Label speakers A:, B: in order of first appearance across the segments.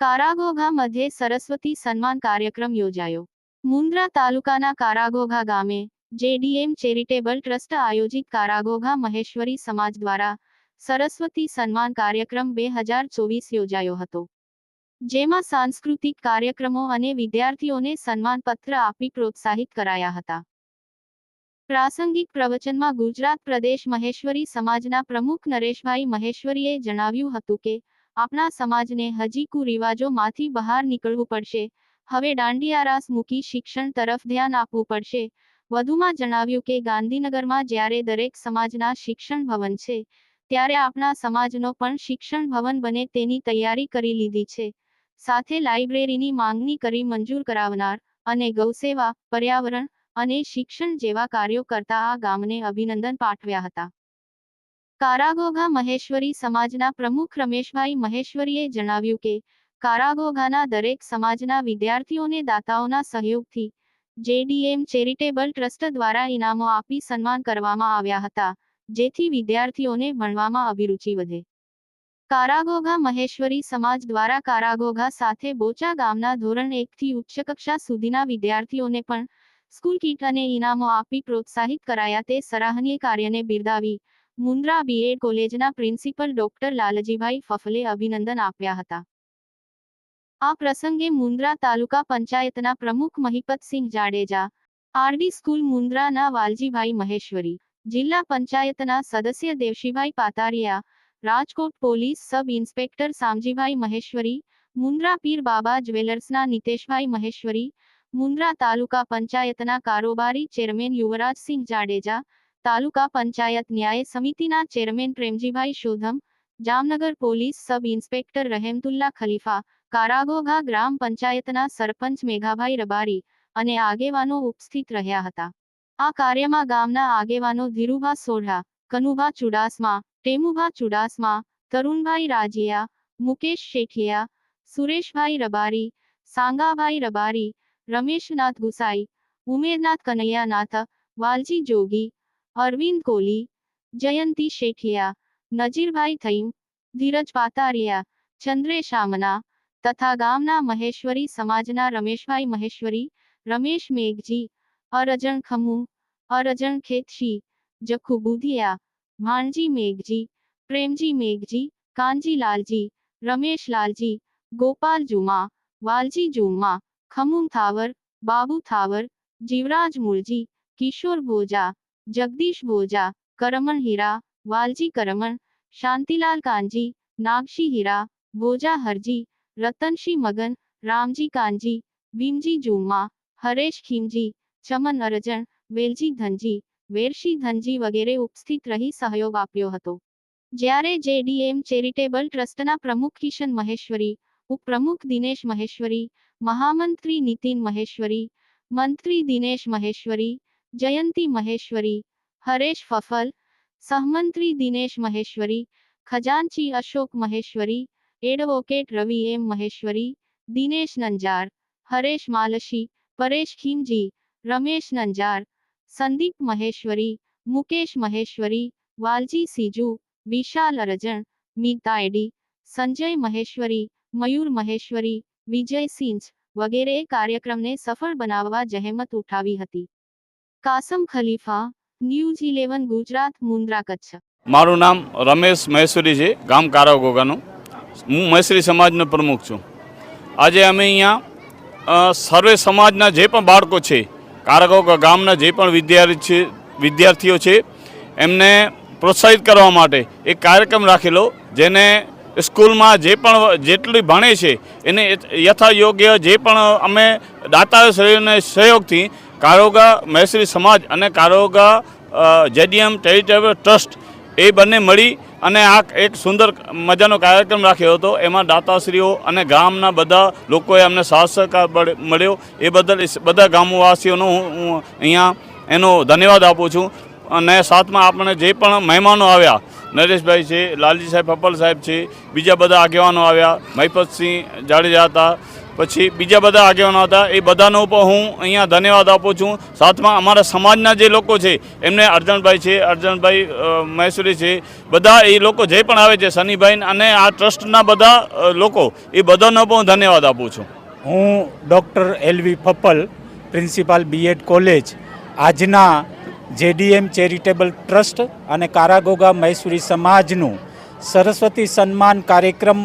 A: કારાગોઘા મધ્યે સરસ્વતી સન્માન કાર્યક્રમ યોજાયો. મુન્દ્રા તાલુકાના કારાગોઘા ગામે જેડીએમ ચેરિટેબલ ટ્રસ્ટ આયોજિત કારાગોઘા મહેશ્વરી સમાજ દ્વારા સરસ્વતી સન્માન કાર્યક્રમ બે હજાર ચોવીસ યોજાયો હતો. જેમાં સાંસ્કૃતિક કાર્યક્રમો અને વિદ્યાર્થીઓને સન્માનપત્ર આપી પ્રોત્સાહિત કરાયા હતા. પ્રાસંગિક પ્રવચનમાં ગુજરાત પ્રદેશ મહેશ્વરી સમાજના પ્રમુખ નરેશભાઈ મહેશ્વરીએ જણાવ્યું હતું કે, આપણા સમાજને હજી કુરિવાજોમાંથી બહાર નીકળવું પડશે. હવે દાંડિયારાસ મૂકી શિક્ષણ તરફ ધ્યાન આપવું પડશે. વધુમાં જણાવ્યું કે, ગાંધીનગરમાં જ્યારે દરેક સમાજના શિક્ષણ ભવન છે, ત્યારે આપણા સમાજનો પણ શિક્ષણ ભવન બને તેની તૈયારી કરી લીધી છે. સાથે લાઇબ્રેરીની માંગણી કરી મંજૂર કરાવનાર અને ગૌસેવા, પર્યાવરણ અને શિક્ષણ જેવા કાર્યો કરતા આ ગામને અભિનંદન પાઠવ્યા હતા. કારાગોઘા મહેશ્વરી સમાજના પ્રમુખ રમેશભાઈ મહેશ્વરીએ જણાવ્યું કે, કારાગોઘાના દરેક સમાજના વિદ્યાર્થીઓને દાતાઓના સહયોગથી જેડીએમ ચેરિટેબલ ટ્રસ્ટ દ્વારા ઇનામો આપી સન્માન કરવામાં આવ્યા હતા, જેથી વિદ્યાર્થીઓને ભણવામાં અભિરુચિ વધે. કારાગોઘા મહેશ્વરી સમાજ દ્વારા કારાગોઘા સાથે બોચા ગામના ધોરણ એકથી ઉચ્ચ કક્ષા સુધીના વિદ્યાર્થીઓને પણ સ્કૂલ કીટ અને ઇનામો આપી પ્રોત્સાહિત કરાયા તે સરાહનીય કાર્યને બિરદાવી મુન્દ્રા બીએડ કોલેજના પ્રિન્સિપલ ડોક્ટર લાલજીભાઈ ફફલે અભિનંદન આપ્યા હતા. આ પ્રસંગે મુન્દ્રા તાલુકા પંચાયતના પ્રમુખ મહિપતસિંહ જાડેજા, આરડી સ્કૂલ મુન્દ્રાના વાલજીભાઈ મહેશ્વરી, જિલ્લા પંચાયતના સદસ્ય Devshibhai Patariya, Rajkot police sub inspector Samjibhai Maheshwari, Mundra Pir Baba જ્વેલર્સના Niteshbhai Maheshwari Mundra taluka પંચાયતના કારોબારી ચેરમેન યુવરાજસિંહ જાડેજા, તાલુકા પંચાયત ન્યાય સમિતિના chairman Premjibhai Shodham, Jamnagar police sub inspector Rahematulla Khalifa, Karagogha ગ્રામ પંચાયતના સરપંચ મેઘાભાઈ રબારી અને આગેવાનો ઉપસ્થિત રહ્યા હતા. આ કાર્યમાં ગામના આગેવાનો ધીરુભા સોઢા, કનુભા ચુડાસમા, ટેમુભા ચુડાસમા, તરુણભાઈ રાજિયા, મુકેશ શેઠિયા, સુરેશભાઈ રબારી, સાંગાભાઈ રબારી રમેશનાથ ગુસાઈ ઉમેરનાથ કનૈયાનાથ વાલજી જોગી અરવિંદ કોલી જયંતી શેઠિયા નજીરભાઈ થઈમ ધીરજ પાતારિયા ચંદ્રેશ આમના તથા ગામના મહેશ્વરી સમાજના રમેશભાઈ મહેશ્વરી રમેશ મેઘજી અરજણ ખમુ અરજણ ખેતશી જખુ બુધિયા ભાણજી મેઘજી પ્રેમજી મેઘજી કાનજી લાલજી રમેશ લાલજી ગોપાલ જુમા વાલજી જુમા ખમુમ થાવર, બાબુ થાવર, જીવરાજ મુળજી, કિશોર ભોજા, જગદીશ ભોજા, કરમણ હીરા, વાલજી કરમણ, શાંતિલાલ કાંજી નાગશી હીરા, ભોજા હરજી, રતનશી મગન, રામજી કાંજી ભીમજી જુમ્મા, હરેશ ખીમજી ચમન અરજણ, વેલજી ધનજી, વેરશી ધનજી વગેરે ઉપસ્થિત રહી સહયોગ આપ્યો હતો. જ્યારે જેડીએમ ચેરિટેબલ ટ્રસ્ટના પ્રમુખ કિશન મહેશ્વરી, ઉપપ્રમુખ દિનેશ મહેશ્વરી મહામંત્રી નીતિન મહેશ્વરી મંત્રી દિનેશ મહેશ્વરી જયંતી મહેશ્વરી હરેશ ફફલ સહમંત્રી દિનેશ મહેશ્વરી ખજાનચી અશોક મહેશ્વરી એડવોકેટ રવિ એમ મહેશ્વરી દિનેશ નંજાર હરેશ માલશી પરેશ ખીમજી રમેશ નંજાર સંદીપ મહેશ્વરી મુકેશ મહેશ્વરી વાલજી સીજુ વિશાલ અરજણ મીતા એડી સંજય મહેશ્વરી મયુર મહેશ્વરી વિજય સિંચ વગેરેએ કાર્યક્રમને સફળ બનાવવા જહેમત ઉઠાવી હતી. Kasam Khalifa, news eleven, Gujarat, Mundra Kutch.
B: મારું નામ રમેશ મહેશ્વરી છે, ગામ કારાગોગાનું. હું મહેશ્વરી સમાજનો પ્રમુખ છું. આજે અમે અહીંયા સર્વે સમાજના જે પણ બાળકો છે, કારાગોગા ગામના જે પણ વિદ્યાર્થી છે, વિદ્યાર્થીઓ છે, એમને પ્રોત્સાહિત કરવા માટે એક કાર્યક્રમ રાખેલો, જેને સ્કૂલમાં જે પણ જેટલી ભણે છે, એને યથાયોગ્ય જે પણ અમે દાતાશ્રીઓને સહયોગથી કારોગા મહેશ્રી સમાજ અને કારોગા જેડીએમ ચેરિટેબલ ટ્રસ્ટ એ બંને મળી અને આ એક સુંદર મજાનો કાર્યક્રમ રાખ્યો હતો. એમાં દાતાશ્રીઓ અને ગામના બધા લોકોએ અમને સાથ સહકાર મળ્યો. એ બદલ બધા ગામવાસીઓનો હું હું અહીંયા એનો ધન્યવાદ આપું છું. અને સાથમાં આપણે જે પણ મહેમાનો આવ્યા નરેશભાઈ છે, લાલજી સાહેબ, પપ્પલ સાહેબ છે, બીજા બધા આગેવાનો આવ્યા. મહિપતસિંહ જાડેજા હતા, પછી બીજા બધા આગેવાનો હતા. એ બધાનો પણ હું અહીંયા ધન્યવાદ આપું છું. સાથમાં અમારા સમાજના જે લોકો છે, એમને અર્જણભાઈ છે, અર્જણભાઈ મહેસુરી છે, બધા એ લોકો જે પણ આવે છે સનીભાઈ અને આ ટ્રસ્ટના બધા લોકો, એ બધાનો પણ હું ધન્યવાદ આપું છું.
C: હું doctor L V Pappal, principal BEd college. આજના જેડીએમ ચેરિટેબલ ટ્રસ્ટ અને કારાગોગા મૈસુરી સમાજનું સરસ્વતી સન્માન કાર્યક્રમ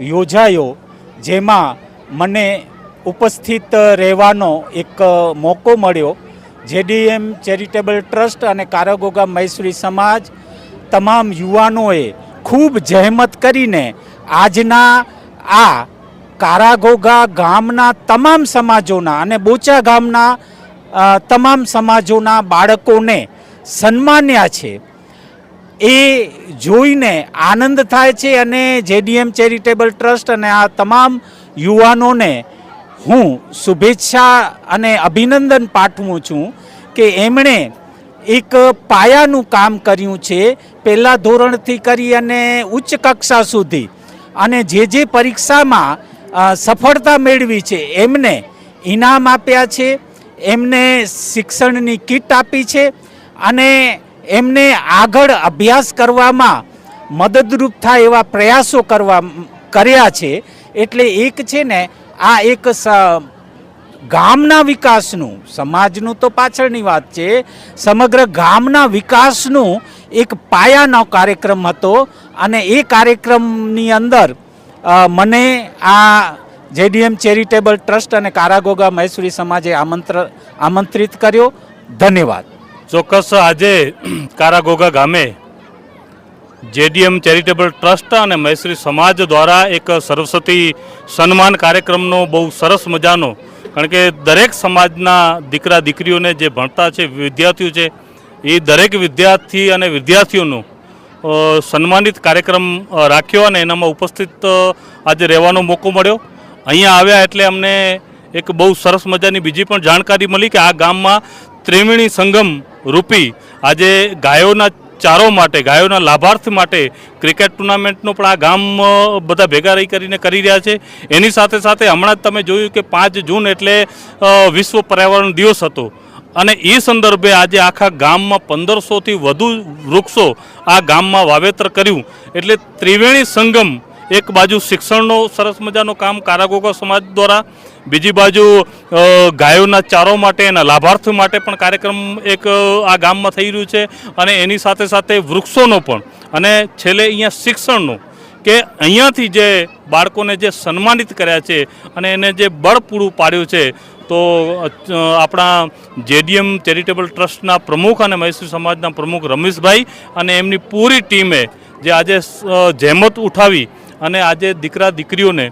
C: યોજાયો, જેમાં મને ઉપસ્થિત રહેવાનો એક મોકો મળ્યો. જેડીએમ ચેરિટેબલ ટ્રસ્ટ અને કારાગોગા મૈસુરી સમાજ તમામ યુવાનોએ ખૂબ જહેમત કરીને આજના આ કારાગોગા ગામના તમામ સમાજોના અને બોચા ગામના તમામ સમાજોના બાળકોને સન્માન્યા છે. એ જોઈને આનંદ થાય છે અને જેડીએમ ચેરિટેબલ ટ્રસ્ટ અને આ તમામ યુવાનોને હું શુભેચ્છા અને અભિનંદન પાઠવું છું કે એમણે એક પાયાનું કામ કર્યું છે પહેલાં ધોરણથી કરી અને ઉચ્ચ કક્ષા સુધી. અને જે જે પરીક્ષામાં સફળતા મેળવી છે એમને ઇનામ આપ્યા છે. એમને શિક્ષણની કિટ આપી છે અને એમને આગળ અભ્યાસ કરવામાં મદદરૂપ થાય એવા પ્રયાસો કરવા કર્યા છે. એટલે એક છે ને, આ એક ગામના વિકાસનું, સમાજનું તો પાછળની વાત છે, સમગ્ર ગામના વિકાસનું એક પાયાનો કાર્યક્રમ હતો અને એ કાર્યક્રમની અંદર મને આ જેડીએમ ચેરિટેબલ ટ્રસ્ટ અને કારાગોગા મહેશ્વરી સમાજે આમંત્ર, આમંત્રિત કર્યો. ધન્યવાદ.
D: ચોક્કસ આજે કારાગોગા ગામે જેડીએમ ચેરિટેબલ ટ્રસ્ટ અને મૈત્રી સમાજ દ્વારા એક સરસ્વતી સન્માન કાર્યક્રમનો બહુ સરસ મજાનો, કારણ કે દરેક સમાજના દીકરા દીકરીઓને જે ભણતા છે, વિદ્યાર્થીઓ છે, એ દરેક વિદ્યાર્થી અને વિદ્યાર્થીઓનું સન્માનિત કાર્યક્રમ રાખ્યો અને એનામાં ઉપસ્થિત આજે રહેવાનો મોકો મળ્યો. અહીંયા આવ્યા એટલે અમને એક બહુ સરસ મજાની બીજી પણ જાણકારી મળી કે આ ગામમાં ત્રિવેણી સંગમ રૂપી આજે ગાયોના ચારો માટે, ગાયોના લાભાર્થી માટે ક્રિકેટ ટુર્નામેન્ટનો પણ આ ગામ બધા ભેગા રહી કરીને કરી રહ્યા છે. એની સાથે સાથે હમણાં જ તમે જોયું કે પાંચ જૂન એટલે વિશ્વ પર્યાવરણ દિવસ હતો. અને એ સંદર્ભે આજે આખા ગામમાં પંદરસોથી વધુ વૃક્ષો આ ગામમાં વાવેતર કર્યું. એટલે ત્રિવેણી સંગમ એક બાજુ શિક્ષણનો સરસ મજાનું કામ કારાગોગા સમાજ દ્વારા, બીજી બાજુ ગાયોના ચારો માટે એના લાભાર્થી માટે પણ કાર્યક્રમ એક આ ગામમાં થઈ રહ્યું છે અને એની સાથે સાથે વૃક્ષોનો પણ. અને છેલ્લે અહીંયા શિક્ષણનો, કે અહીંયાથી જે બાળકોને જે સન્માનિત કર્યા છે અને એને જે બળ પૂરું પાડ્યું છે, તો આપણા જેડીએમ ચેરિટેબલ ટ્રસ્ટના પ્રમુખ અને મૈસૂર સમાજના પ્રમુખ રમેશભાઈ અને એમની પૂરી ટીમે જે આજે જહેમત ઉઠાવી અને આજે દીકરા દીકરીઓને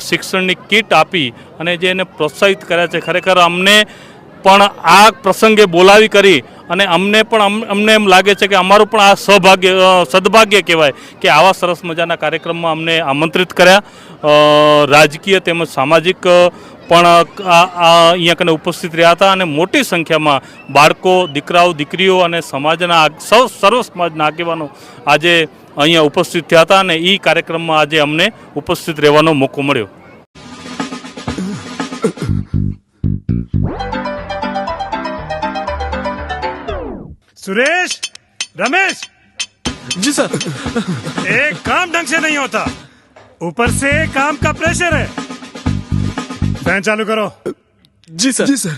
D: શિક્ષણની કીટ આપી અને જે એને પ્રોત્સાહિત કર્યા છે, ખરેખર અમને પણ આ પ્રસંગે બોલાવી કરી અને અમને પણ અમ- અમને એમ લાગે છે કે અમારું પણ આ સૌભાગ્ય સદભાગ્ય કહેવાય કે આવા સરસ મજાના કાર્યક્રમમાં અમને આમંત્રિત કર્યા. રાજકીય તેમજ સામાજિક પણ અહીંયા કને ઉપસ્થિત રહ્યા હતા અને મોટી સંખ્યામાં બાળકો, દીકરાઓ, દીકરીઓ અને સમાજના સૌ, સર્વ સમાજના આગેવાનો આજે અહીંયા ઉપસ્થિત થયા હતા અને એ કાર્યક્રમમાં આજે અમને ઉપસ્થિત રહેવાનો મોકો મળ્યો
E: सुरेश रमेश
F: जी सर
E: एक काम ढंग से नहीं होता ऊपर से काम का प्रेशर है फैन चालू करो
F: जी सर जी sir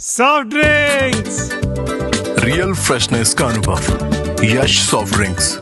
E: soft drinks
G: real freshness का अनुभव यश सॉफ्ट ड्रिंक्स